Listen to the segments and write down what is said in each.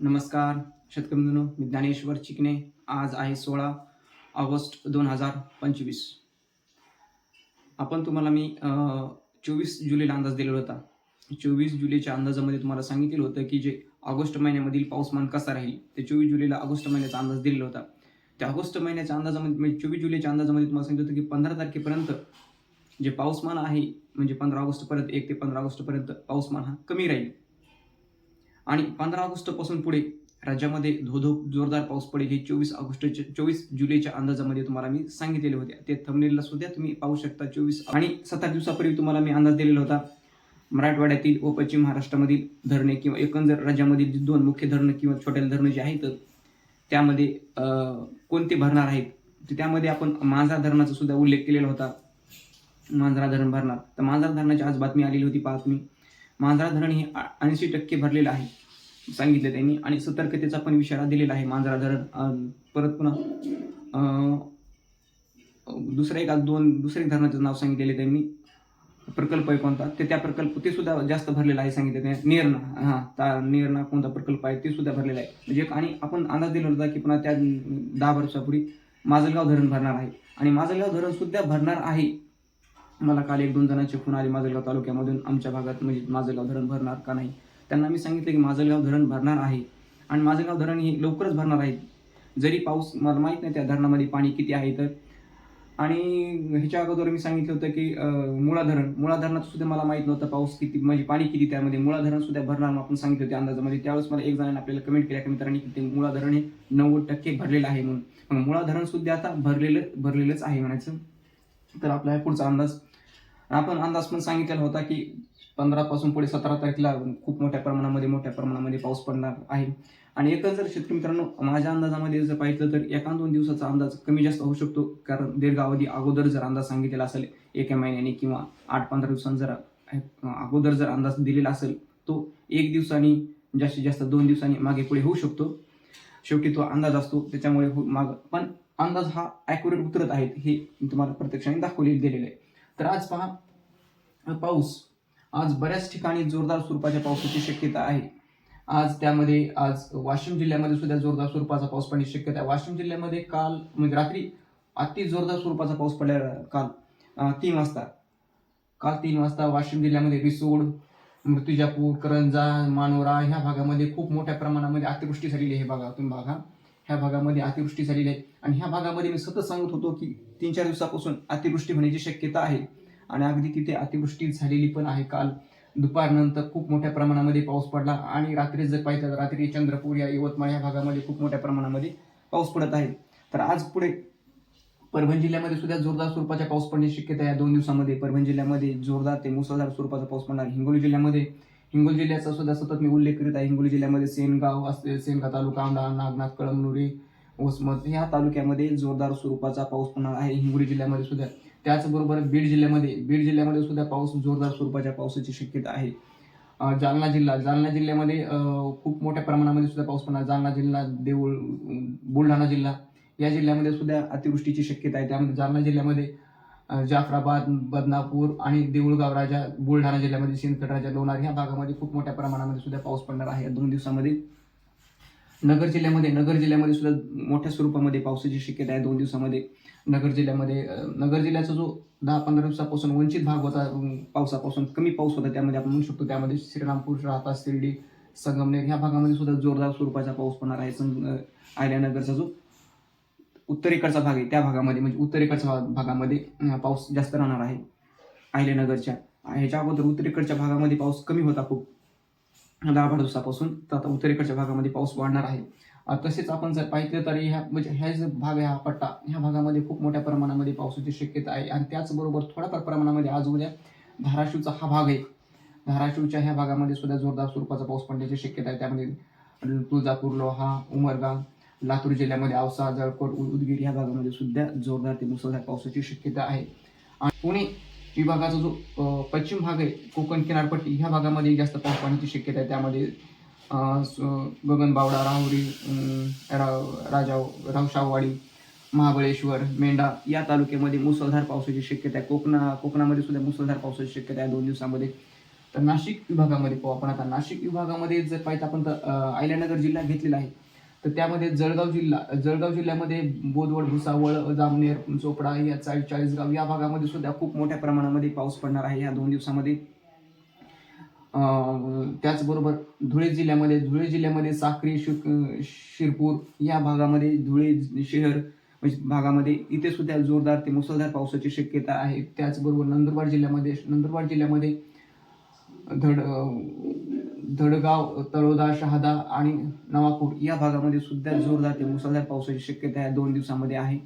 नमस्कार शेतकरी मी ज्ञानेश्वर चिकणे आज आहे सोळा ऑगस्ट दोन हजार पंचवीस. आपण तुम्हाला मी चोवीस जुलैला अंदाज दिलेला होता. चोवीस जुलैच्या अंदाजामध्ये तुम्हाला सांगितलेलं होतं की जे ऑगस्ट महिन्यामधील पाऊसमान कसा राहील ते चोवीस जुलैला ऑगस्ट महिन्याचा अंदाज दिलेला होता. त्या ऑगस्ट महिन्याच्या अंदाजामध्ये म्हणजे चोवीस जुलैच्या अंदाजामध्ये तुम्हाला सांगितलं होतं की पंधरा तारखेपर्यंत जे पाऊसमान आहे म्हणजे पंधरा ऑगस्टपर्यंत एक ते पंधरा ऑगस्टपर्यंत पाऊसमान हा कमी राहील. आणि पंधरा ऑगस्टपासून पुढे राज्यामध्ये धोधो जोरदार पाऊस पडेल हे चोवीस ऑगस्टच्या चोवीस जुलैच्या अंदाजामध्ये तुम्हाला मी सांगितलेले होते. ते थंबनेलला सुद्धा तुम्ही पाहू शकता. चोवीस आणि सतरा दिवसापूर्वी तुम्हाला मी अंदाज दिलेला होता. मराठवाड्यातील व पश्चिम महाराष्ट्रामधील धरणे किंवा एकंदर राज्यामधील दोन मुख्य धरणं किंवा छोट्या धरणं जी आहेत त्यामध्ये कोणते भरणार आहेत? त्यामध्ये आपण मांजरा धरणाचा सुद्धा उल्लेख केलेला होता. मांजरा धरण भरणार. तर मांजरा धरणाची आज बातमी आलेली होती पाहत मी. मांजरा धरण हे ऐंशी टक्के भरलेलं आहे सांगितलं त्यांनी. आणि सतर्कतेचा पण इशारा दिलेला आहे मांजरा धरण. परत पुन्हा दुसऱ्या एका दोन दुसऱ्या धरणाचं नाव सांगितलेलं त्यांनी. प्रकल्प आहे कोणता? ते त्या प्रकल्प ते सुद्धा जास्त भरलेला आहे सांगितलं त्यांनी. नेरणा हां ता नेरणा कोणता प्रकल्प आहे ते सुद्धा भरलेला आहे. म्हणजे आणि आपण अंदाज दिला होता की पुन्हा त्या दहा वर्षापूर्वी माजलगाव धरण भरणार आहे. आणि माजलगाव धरण सुद्धा भरणार आहे. मला काल एक दोन जणांचे फोन आले माजलगाव तालुक्यामधून. आमच्या भागात म्हणजे माजलगाव धरण भरणार का नाही? त्यांना मी सांगितलं की माजलगाव धरण भरणार आहे. आणि माजलगाव धरण हे लवकरच भरणार आहे. जरी पाऊस मला माहीत नाही त्या धरणामध्ये पाणी किती आहे तर. आणि ह्याच्या अगोदर मी सांगितलं होतं की मुळा धरण. मुळा धरणाचं सुद्धा मला माहीत नव्हतं पाऊस किती म्हणजे पाणी किती त्यामध्ये. मुळा धरण सुद्धा भरणार म्हणून आपण सांगितलं होते अंदाजामध्ये. म्हणजे त्यावेळेस मला एक जणांनी आपल्याला कमेंट केल्या की मित्रांनी की ते मुळा धरण हे नव्वद टक्के भरलेलं आहे म्हणून. मुळा धरण सुद्धा आता भरलेलं भरलेलंच आहे म्हणायचं. तर आपला पुढचा अंदाज. आपण अंदाज पण सांगितलेला होता की पंधरापासून पुढे सतरा तारखेला खूप मोठ्या प्रमाणामध्ये मोठ्या प्रमाणामध्ये पाऊस पडणार आहे. आणि एकंदर शेतकरी मित्रांनो माझ्या अंदाजामध्ये जर पाहिलं तर एका दोन दिवसाचा अंदाज कमी जास्त होऊ शकतो. कारण दीर्घावधी अगोदर जर अंदाज सांगितलेला असेल एका महिन्याने किंवा आठ पंधरा दिवसांनी जर अगोदर जर अंदाज दिलेला असेल तो एक दिवसांनी जास्तीत जास्त दोन दिवसांनी मागे पुढे होऊ शकतो. शेवटी तो अंदाज असतो त्याच्यामुळे हो- माग. पण अंदाज हा ॲक्युरेट उतरत आहेत हे तुम्हाला प्रत्यक्षाने दाखवले दिलेलं आहे. तर आज पहा पाऊस. आज बऱ्याच ठिकाणी जोरदार स्वरूपाच्या पावसाची शक्यता आहे. आज त्यामध्ये आज वाशिम जिल्ह्यामध्ये सुद्धा जोरदार स्वरूपाचा पाऊस पडण्याची शक्यता आहे. वाशिम जिल्ह्यामध्ये काल म्हणजे रात्री अति जोरदार स्वरूपाचा पाऊस पडला काल तीन वाजता. काल तीन वाजता वाशिम जिल्ह्यामध्ये रिसोड मृत्युजापूर करंजा मानोरा ह्या भागामध्ये खूप मोठ्या प्रमाणामध्ये अतिवृष्टी झालेली आहे बघा तुम्ही बघा. ह्या भागामध्ये अतिवृष्टी झालेली आहे. आणि ह्या भागामध्ये मी सतत सांगत होतो की तीन चार दिवसापासून अतिवृष्टी होण्याची शक्यता आहे. आणि अगदी तिथे अतिवृष्टी झालेली पण आहे काल. दुपारनंतर खूप मोठ्या प्रमाणामध्ये पाऊस पडला. आणि रात्री जर पाहिजे तर रात्री चंद्रपूर या यवतमाळ या भागामध्ये खूप मोठ्या प्रमाणामध्ये पाऊस पडत आहे. तर आज पुढे परभणी जिल्ह्यामध्ये सुद्धा जोरदार स्वरूपाचा पाऊस पडण्याची शक्यता या दोन दिवसामध्ये परभणी जिल्ह्यामध्ये जोरदार ते मुसळधार स्वरूपाचा पाऊस पडणार. हिंगोली जिल्ह्यामध्ये हिंगोली जिल्ह्याचा सुद्धा सतत मी उल्लेख करीत आहे. हिंगोली जिल्ह्यामध्ये सेनगाव असते सेनगाव तालुका औंढा नागनाथ कळमनुरी वसमत ह्या तालुक्यामध्ये जोरदार स्वरूपाचा पाऊस पडणार आहे. हिंगोली जिल्ह्यामध्ये सुद्धा. त्याचबरोबर बीड जिल्ह्यामध्ये बीड जिल्ह्यामध्ये सुद्धा पाऊस जोरदार स्वरूपाच्या पावसाची शक्यता आहे. जालना जिल्हा जालना जिल्ह्यामध्ये खूप मोठ्या प्रमाणामध्ये सुद्धा पाऊस पडणार. जालना जिल्हा देऊळ बुलढाणा जिल्हा या जिल्ह्यामध्ये सुद्धा अतिवृष्टीची शक्यता आहे. त्यामध्ये जालना जिल्ह्यामध्ये जाफराबाद बदनापूर आणि देऊळगाव राजा बुलढाणा जिल्ह्यामध्ये सिंदखेड राजा लोणार ह्या भागामध्ये खूप मोठ्या प्रमाणामध्ये सुद्धा पाऊस पडणार आहे या दोन दिवसामध्ये. नगर जिल्ह्यामध्ये नगर जिल्ह्यामध्ये सुद्धा मोठ्या स्वरूपामध्ये पावसाची शक्यता आहे दोन दिवसामध्ये. नगर जिल्ह्यामध्ये नगर जिल्ह्याचा जो दहा पंधरा दिवसापासून वंचित भाग होता पावसापासून कमी पाऊस होता त्यामध्ये आपण म्हणू शकतो त्यामध्ये श्रीरामपूर राहता शिर्डी संगमनेर ह्या भागामध्ये सुद्धा जोरदार स्वरूपाचा पाऊस पडणार आहे. संग आयल्यानगरचा जो उत्तरेकडचा भाग आहे. त्या भागामध्ये म्हणजे उत्तरेकडच्या भागामध्ये पाऊस जास्त राहणार आहे. आयल्यानगरच्या ह्याच्या अगोदर उत्तरेकडच्या भागामध्ये पाऊस कमी होता खूप. दहा बारा दिवसापासून. तर आता उत्तरेकडच्या भागामध्ये पाऊस वाढणार आहे. तसेच आपण जर पाहिलं तर ह्या म्हणजे ह्या जो भाग आहे हा पट्टा ह्या भागामध्ये खूप मोठ्या प्रमाणामध्ये पावसाची शक्यता आहे. आणि त्याचबरोबर थोड्याफार प्रमाणामध्ये आज उद्या धाराशिवचा हा भाग आहे. धाराशिवच्या ह्या भागामध्ये सुद्धा जोरदार स्वरूपाचा पाऊस पडण्याची शक्यता आहे. त्यामध्ये तुळजापूर लोहा उमरगाव लातूर जिल्ह्यामध्ये औसा जळकोट उदगीर ह्या भागामध्ये सुद्धा जोरदार ते मुसळधार पावसाची शक्यता आहे. आणि पुणे विभागाचा जो पश्चिम भाग आहे कोकण किनारपट्टी ह्या भागामध्ये जास्त पाऊस पाण्याची शक्यता आहे. त्यामध्ये गगनबावडा राहुरी राव रा- राजाव रावशाववाडी महाबळेश्वर मेंढा या तालुक्यामध्ये मुसळधार पावसाची शक्यता आहे. कोकणा कोकणामध्ये सुद्धा मुसळधार पावसाची शक्यता आहे दोन दिवसामध्ये. तर नाशिक विभागामध्ये पाहू आपण. आता नाशिक विभागामध्ये जर पाहिजे आपण तर अहिल्यानगर जिल्हा घेतलेला आहे. तर त्यामध्ये जळगाव जिल्हा जळगाव जिल्ह्यामध्ये बोदवड भुसावळ जामनेर चोपडा या चाळीस चाळीसगाव या भागामध्ये सुद्धा खूप मोठ्या प्रमाणामध्ये पाऊस पडणार आहे या दोन दिवसामध्ये. त्याचबरोबर धुळे जिल्ह्यामध्ये धुळे जिल्ह्यामध्ये साक्री शिर शिरपूर या भागामध्ये धुळे शहर म्हणजे भागामध्ये इथे सुद्धा जोरदार ते मुसळधार पावसाची शक्यता आहे. त्याचबरोबर नंदुरबार जिल्ह्यामध्ये नंदुरबार जिल्ह्यामध्ये धड धडगाव तळोदा शहादा आणि नवापूर या भागामध्ये सुद्धा जोरदार ते मुसळधार पावसाची शक्यता या दोन दिवसामध्ये आहे.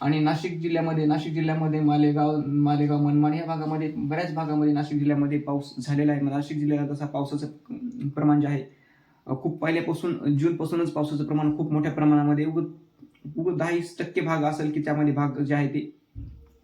आणि नाशिक जिल्ह्यामध्ये नाशिक जिल्ह्यामध्ये मालेगाव मालेगाव मनमाड या भागामध्ये बऱ्याच भागामध्ये नाशिक जिल्ह्यामध्ये पाऊस झालेला आहे. नाशिक जिल्ह्याला तसा पावसाचं प्रमाण जे आहे खूप पहिल्यापासून जूनपासूनच पावसाचं प्रमाण खूप मोठ्या प्रमाणामध्ये उग उग टक्के भाग असेल की त्यामध्ये भाग जे आहे ते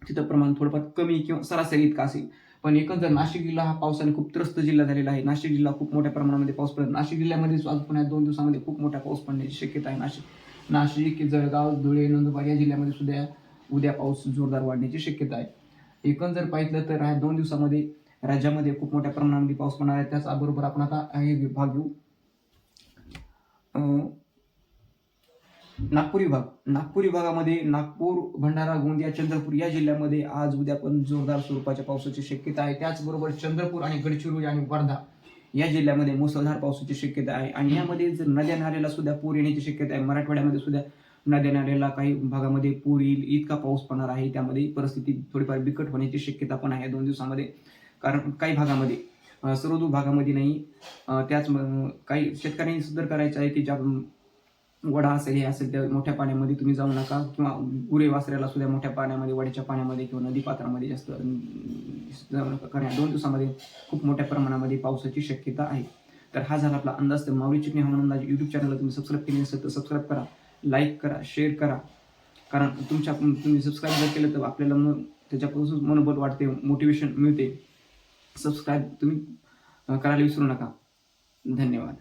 तिथं प्रमाण थोडंफार कमी किंवा सरासरी इतकं असेल. पण एकंदर नाशिक जिल्हा हा पावसाने खूप त्रस्त जिल्हा झालेला आहे. नाशिक जिल्हा खूप मोठ्या प्रमाणामध्ये पाऊस पडत. नाशिक जिल्ह्यामध्ये आज पुन्हा दोन दिवसामध्ये खूप मोठा पाऊस पडण्याची शक्यता आहे नाशिक. नाशिक जळगाव धुळे नंदुरबार या जिल्ह्यामध्ये सुद्धा उद्या पाऊस जोरदार वाढण्याची शक्यता आहे. एकंदर जर पाहिलं तर ह्या दोन दिवसामध्ये राज्यामध्ये खूप मोठ्या प्रमाणामध्ये पाऊस पडणार आहे. त्याचबरोबर आपण आता हे विभाग घेऊ. नागपूर विभाग. नागपूर विभागामध्ये नागपूर भंडारा गोंदिया चंद्रपूर या जिल्ह्यामध्ये आज उद्या पण जोरदार स्वरूपाच्या पावसाची शक्यता आहे. त्याचबरोबर चंद्रपूर आणि गडचिरोली आणि वर्धा या जिल्ह्यामध्ये मुसळधार पावसाची शक्यता आहे. आणि यामध्ये जर नद्या नाल्याला सुद्धा पूर येण्याची शक्यता आहे. मराठवाड्यामध्ये सुद्धा नद्या नाल्याला काही भागामध्ये पूर येईल इतका पाऊस पडणार आहे. त्यामध्ये परिस्थिती थोडीफार बिकट होण्याची शक्यता पण आहे दोन दिवसामध्ये. कारण काही भागामध्ये सर्वदूर भागामध्ये नाही. त्याच काही शेतकऱ्यांनी सुद्धा करायचं आहे की ज्या वडा असेल हे असेल त्या मोठ्या पाण्यामध्ये तुम्ही जाऊ नका. किंवा गुरे वासऱ्याला सुद्धा मोठ्या पाण्यामध्ये वड्याच्या पाण्यामध्ये किंवा नदी पात्रामध्ये जास्त जाऊ नका कारण या दोन दिवसामध्ये खूप मोठ्या प्रमाणामध्ये पावसाची शक्यता आहे. तर हा झाला आपला अंदाज. तर माऊली चिकणी हवामान अंदाज यूट्यूब चॅनलला तुम्ही सबस्क्राईब केले नसेल तर सबस्क्राईब करा लाईक करा शेअर करा. कारण तुमच्या तुम्ही सबस्क्राईब जर केलं तर आपल्याला मग त्याच्यापासून मनोबल वाढते मोटिवेशन मिळते. सबस्क्राईब तुम्ही करायला विसरू नका. धन्यवाद.